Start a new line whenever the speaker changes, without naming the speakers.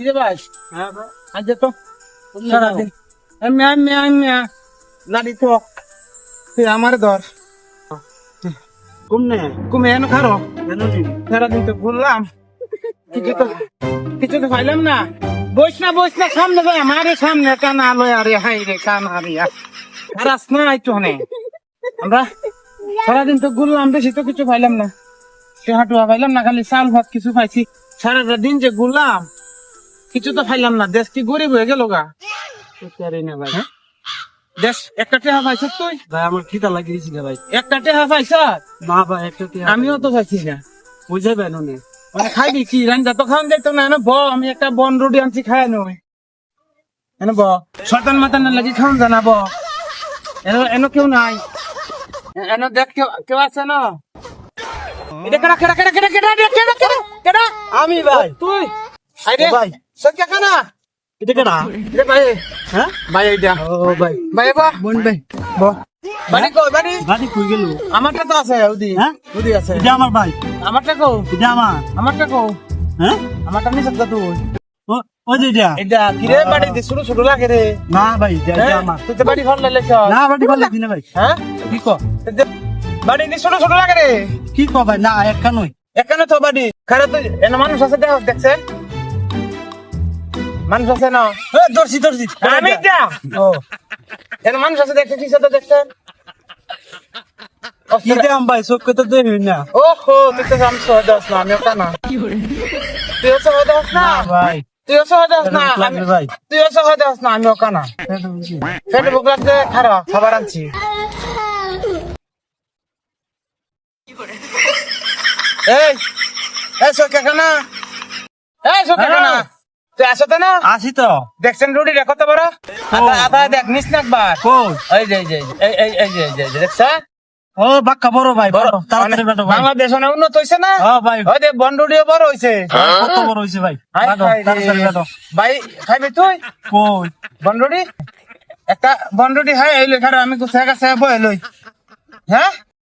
কি রে ভাই?
হ্যাঁ ভাই।
আজ তো সারাদিন। লাড়ি তো। তুই আমার ধর।
কমনে
কুমে এনে খারো? সারাদিন তো ঘুরলাম। কিছু তো কিছু তো পাইলাম না। বস না বস না সামনে ভাই আমারে সামনে কানা লয় আরে হাই রে কানা রে। খারাস না একটু হনে আমরা সারাদিন তো ঘুরলাম বেশি তো কিছু পাইলাম না। সে হাঁটুয়া পাইলাম না খালি চাল ভাত কিছু পাইছি সারাটা দিন যে ঘুরলাম কিছু তো ফাইলাম না। দেশ কি গরিব হয়ে গেল গা?
পারি না ভাই?
হ্যাঁ? দেশ একটা টেহা পাইছ তুই?
ভাই আমার খিদা লাগিয়েছিল ভাই।
একটা টেহা পাইছ
না ভাই একটা টেহা
আমিও তো পাইছি না।
বুঝে পেন
মানে খাইবি কি? রান্না তো খাওয়ান যাইতো না। ব আমি একটা বন রুটি আনছি খাই নই এনে ব শতান মাতান না লাগি খাওয়ান জানাব এনো কেউ নাই। এনো দেখ কেউ কেউ আছে না? এটা কেডা কেডা কেডা কেডা কেডা কেডা কেডা
আমি ভাই।
তুই?
আরে ভাই।
সত্যি কানা
এটা কেডা?
রে ভাই।
হ্যাঁ?
ভাই এইটা।
ও ভাই।
ভাই বা।
বোন ভাই।
ব। বাড়ি কই বাড়ি।
গাড়ি কই গেল?
আমারটা তো আছে
হ্যাঁ?
আছে।
এটা আমার ভাই।
আমারটা কো?
এটা আমার।
আমারটা কো?
হ্যাঁ?
আমারটা তুই।
ও এটা।
বাড়ি দি লাগে রে।
না ভাই এটা এটা
হ্যাঁ?
আমার।
তুই তো বাড়ি
না না ভাই।
হ্যাঁ?
কি কো?
বাড়ি দি ছোট ছোট লাগে রে।
কি কো ভাই? না
তো বাড়ি। খারাপ তো এনে মানুষ আছে দেখ দেখছেন? মানুষ আছে না?
দর্শি দর্শি
আমি যা।
ও।
এনে মানুষ আছে দেখতে কি সাথে দেখছেন
কি দাম ভাই? চোখ তো দেই না।
ওহো তুই তো আমি সহজ আস না আমি ওটা না। তুইও সহজ আস না।
ভাই।
না আমি-
ভাই।
তুইও সহজ আস না আমি ওকা না। ফেটে বুক খারাপ খাবার আনছি। এই এই সকে কানা এই সকে কানা তুই আসো তো না?
আসি তো।
দেখছেন রুটি রে কত বড়। আধা দেখ নিস না একবার।
কই?
এই যে এই যে এই এই যে এই যে দেখছ?
ও বাক্কা বড় ভাই
বড়।
তাড়াতাড়ি বেটো ভাই।
বাংলাদেশ অনেক উন্নত হয়েছে না?
ও ভাই।
ওই যে বন্ডুডিও বড় হয়েছে
কত বড় হইছে ভাই। তাড়াতাড়ি বেটো।
ভাই খাইবি তুই?
কই?
বন্ডুডি একটা বন্ডুডি হাই এই লই আমি গুছাই গাছে বই লই। হ্যাঁ?